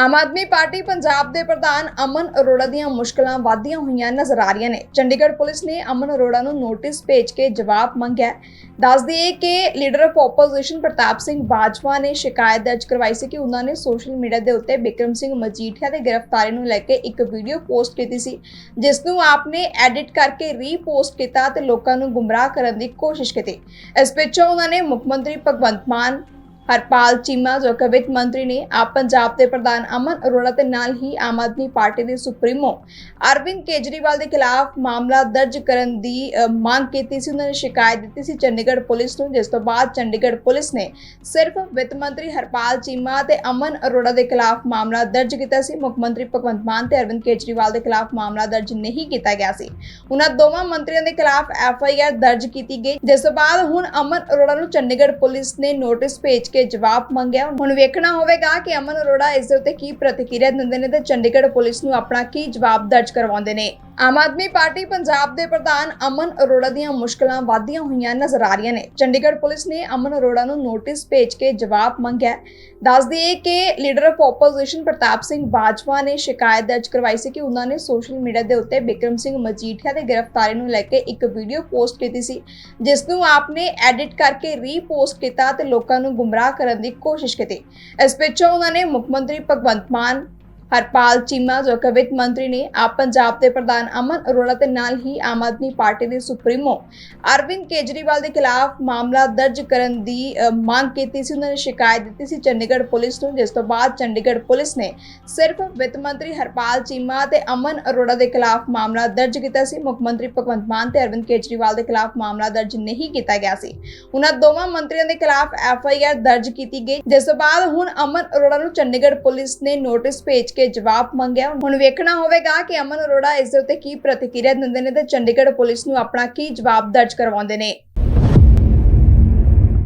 ਆਮ Aadmi party Punjab ਦੇ ਪ੍ਰਧਾਨ ਅਮਨ ਅਰੋੜਾ ਦੀਆਂ ਮੁਸ਼ਕਲਾਂ ਵਧਦੀਆਂ ਹੋਈਆਂ ਨਜ਼ਰ ਆ ਰਹੀਆਂ ਨੇ ਚੰਡੀਗੜ੍ਹ ਪੁਲਿਸ ਨੇ ਅਮਨ ਅਰੋੜਾ ਨੂੰ ਨੋਟਿਸ ਭੇਜ ਕੇ ਜਵਾਬ ਮੰਗਿਆ ਹੈ। ਦੱਸ ਦਈਏ ਕਿ leader of opposition Pratap Singh Bajwa ਨੇ ਸ਼ਿਕਾਇਤ ਦਰਜ ਕਰਵਾਈ ਸੀ ਕਿ ਉਹਨਾਂ ਨੇ ਸੋਸ਼ਲ ਮੀਡੀਆ ਦੇ ਉੱਤੇ ਬਿਕਰਮ ਸਿੰਘ ਮਜੀਠੀਆ ਦੀ ਗ੍ਰਿਫਤਾਰੀ ਨੂੰ ਲੈ ਕੇ ਇੱਕ ਵੀਡੀਓ ਪੋਸਟ ਕੀਤੀ ਸੀ, ਜਿਸ ਨੂੰ ਆਪਨੇ ਐਡਿਟ ਕਰਕੇ ਰੀਪੋਸਟ ਕੀਤਾ ਤੇ ਲੋਕਾਂ ਨੂੰ ਗੁੰਮਰਾਹ ਕਰਨ ਦੀ ਕੋਸ਼ਿਸ਼ ਕੀਤੀ ਇਸ ਪਿੱਛੋਂ ਉਹਨਾਂ ਨੇ ਮੁੱਖ ਮੰਤਰੀ ਭਗਵੰਤ ਮਾਨ ਹਰਪਾਲ ਚੀਮਾ ਜੋ ਕਿ ਵਿੱਤ ਮੰਤਰੀ ਨੇ ਆਪ ਪੰਜਾਬ ਦੇ ਪ੍ਰਧਾਨ ਅਮਨ ਅਰੋੜਾ ਤੇ ਨਾਲ ਹੀ ਆਮ ਆਦਮੀ ਪਾਰਟੀ ਦੇ ਸੁਪਰੀਮੋ ਅਰਵਿੰਦ ਕੇਜਰੀਵਾਲ ਦੇ ਖਿਲਾਫ ਮਾਮਲਾ ਦਰਜ ਕਰਨ ਦੀ ਮੰਗ ਕੀਤੀ ਸੀ। ਉਹਨਾਂ ਨੇ ਸ਼ਿਕਾਇਤ ਦਿੱਤੀ ਸੀ ਚੰਡੀਗੜ੍ਹ ਪੁਲਿਸ ਨੂੰ, ਜਿਸ ਤੋਂ ਬਾਅਦ ਚੰਡੀਗੜ੍ਹ ਪੁਲਿਸ ਨੇ ਸਿਰਫ ਵਿੱਤ ਮੰਤਰੀ ਹਰਪਾਲ ਚੀਮਾ ਤੇ ਅਮਨ ਅਰੋੜਾ ਦੇ ਖਿਲਾਫ ਮਾਮਲਾ ਦਰਜ ਕੀਤਾ ਸੀ। ਮੁੱਖ ਮੰਤਰੀ ਭਗਵੰਤ ਮਾਨ ਤੇ ਅਰਵਿੰਦ ਕੇਜਰੀਵਾਲ ਦੇ ਖਿਲਾਫ ਮਾਮਲਾ ਦਰਜ ਨਹੀਂ ਕੀਤਾ ਗਿਆ ਸੀ। ਉਹਨਾਂ ਦੋਵਾਂ ਮੰਤਰੀਆਂ ਦੇ ਖਿਲਾਫ ਐਫ ਆਈ ਆਰ ਦਰਜ ਕੀਤੀ ਗਈ, ਜਿਸ ਤੋਂ ਬਾਅਦ ਹੁਣ ਅਮਨ ਅਰੋੜਾ ਨੂੰ ਚੰਡੀਗੜ੍ਹ ਪੁਲਿਸ ਨੇ ਨੋਟਿਸ ਭੇਜ ਕੇ ਜਵਾਬ ਮੰਗਿਆ। ਹੁਣ ਵੇਖਣਾ ਹੋਵੇਗਾ ਕਿ ਅਮਨ ਅਰੋੜਾ ਇਸ ਦੇ ਉੱਤੇ ਕੀ ਪ੍ਰਤੀਕਿਰਿਆ ਦਿੰਦੇ ਨੇ ਤੇ ਚੰਡੀਗੜ੍ਹ ਪੁਲਿਸ ਨੂੰ ਆਪਣਾ ਕੀ ਜਵਾਬ ਦਰਜ ਕਰਵਾਉਂਦੇ ਨੇ। ਆਮ ਆਦਮੀ ਪਾਰਟੀ ਪੰਜਾਬ ਦੇ ਪ੍ਰਧਾਨ ਅਮਨ ਅਰੋੜਾ ਦੀਆਂ ਮੁਸ਼ਕਲਾਂ ਵਧਦੀਆਂ ਹੋਈਆਂ ਨਜ਼ਰ ਆ ਰਹੀਆਂ ਨੇ। ਚੰਡੀਗੜ੍ਹ ਪੁਲਿਸ ਨੇ ਅਮਨ ਅਰੋੜਾ ਨੂੰ ਨੋਟਿਸ ਭੇਜ ਕੇ ਜਵਾਬ ਮੰਗਿਆ। ਦੱਸ ਦਈਏ ਕਿ leader of opposition Pratap Singh Bajwa ਨੇ ਸ਼ਿਕਾਇਤ ਦਰਜ ਕਰਵਾਈ ਸੀ ਕਿ ਉਹਨਾਂ ਨੇ ਸੋਸ਼ਲ ਮੀਡੀਆ ਦੇ ਉੱਤੇ ਬਿਕਰਮ ਸਿੰਘ ਮਜੀਠੀਆ ਦੀ ਗ੍ਰਿਫਤਾਰੀ ਨੂੰ ਲੈ ਕੇ ਇੱਕ ਵੀਡੀਓ ਪੋਸਟ ਕੀਤੀ ਸੀ, ਜਿਸ ਨੂੰ ਆਪ ਨੇ ਐਡਿਟ ਕਰਕੇ ਰੀਪੋਸਟ ਕੀਤਾ ਤੇ ਲੋਕਾਂ ਨੂੰ ਗੁੰਮਰਾਹ ਕਰਨ ਦੀ ਕੋਸ਼ਿਸ਼ ਕੀਤੀ। ਇਸ ਪਿੱਛੋਂ ਉਹਨਾਂ ਨੇ ਮੁੱਖ ਮੰਤਰੀ ਭਗਵੰਤ ਮਾਨ ਹਰਪਾਲ ਚੀਮਾ, ਜੋ ਕਿ ਵਿੱਤ ਮੰਤਰੀ ਨੇ ਆਪ ਪੰਜਾਬ ਦੇ ਪ੍ਰਧਾਨ ਅਮਨ ਅਰੋੜਾ ਤੇ ਨਾਲ ਹੀ ਆਮ ਆਦਮੀ ਪਾਰਟੀ ਦੇ ਸੁਪਰੀਮੋ ਅਰਵਿੰਦ ਕੇਜਰੀਵਾਲ ਦੇ ਖਿਲਾਫ ਮਾਮਲਾ ਦਰਜ ਕਰਨ ਦੀ ਮੰਗ ਕੀਤੀ ਸੀ। ਉਹਨਾਂ ਨੇ ਸ਼ਿਕਾਇਤ ਦਿੱਤੀ ਸੀ ਚੰਡੀਗੜ੍ਹ ਪੁਲਿਸ ਨੂੰ, ਜਿਸ ਤੋਂ ਬਾਅਦ ਚੰਡੀਗੜ੍ਹ ਪੁਲਿਸ ਨੇ ਸਿਰਫ ਵਿੱਤ ਮੰਤਰੀ ਹਰਪਾਲ ਚੀਮਾ ਤੇ ਅਮਨ ਅਰੋੜਾ ਦੇ ਖਿਲਾਫ ਮਾਮਲਾ ਦਰਜ ਕੀਤਾ ਸੀ। ਮੁੱਖ ਮੰਤਰੀ ਭਗਵੰਤ ਮਾਨ ਤੇ ਅਰਵਿੰਦ ਕੇਜਰੀਵਾਲ ਦੇ ਖਿਲਾਫ ਮਾਮਲਾ ਦਰਜ ਨਹੀਂ ਕੀਤਾ ਗਿਆ ਸੀ। ਉਹਨਾਂ ਦੋਵਾਂ ਮੰਤਰੀਆਂ ਦੇ ਖਿਲਾਫ ਐਫ ਆਈ ਆਰ ਦਰਜ ਕੀਤੀ ਗਈ, ਜਿਸ ਤੋਂ ਬਾਅਦ ਹੁਣ ਅਮਨ ਅਰੋੜਾ ਨੂੰ ਚੰਡੀਗੜ੍ਹ ਪੁਲਿਸ ਨੇ ਨੋਟਿਸ ਭੇਜ ਕੇ ਜਵਾਬ ਮੰਗਿਆ। ਹੁਣ ਵੇਖਣਾ ਹੋਵੇਗਾ ਕਿ ਅਮਨ ਅਰੋੜਾ ਇਸ ਦੇ ਉੱਤੇ ਕੀ ਪ੍ਰਤੀਕਿਰਿਆ ਦਿੰਦੇ ਨੇ ਤੇ ਚੰਡੀਗੜ੍ਹ ਪੁਲਿਸ ਨੂੰ ਆਪਣਾ ਕੀ ਜਵਾਬ ਦਰਜ ਕਰਵਾਉਂਦੇ ਨੇ।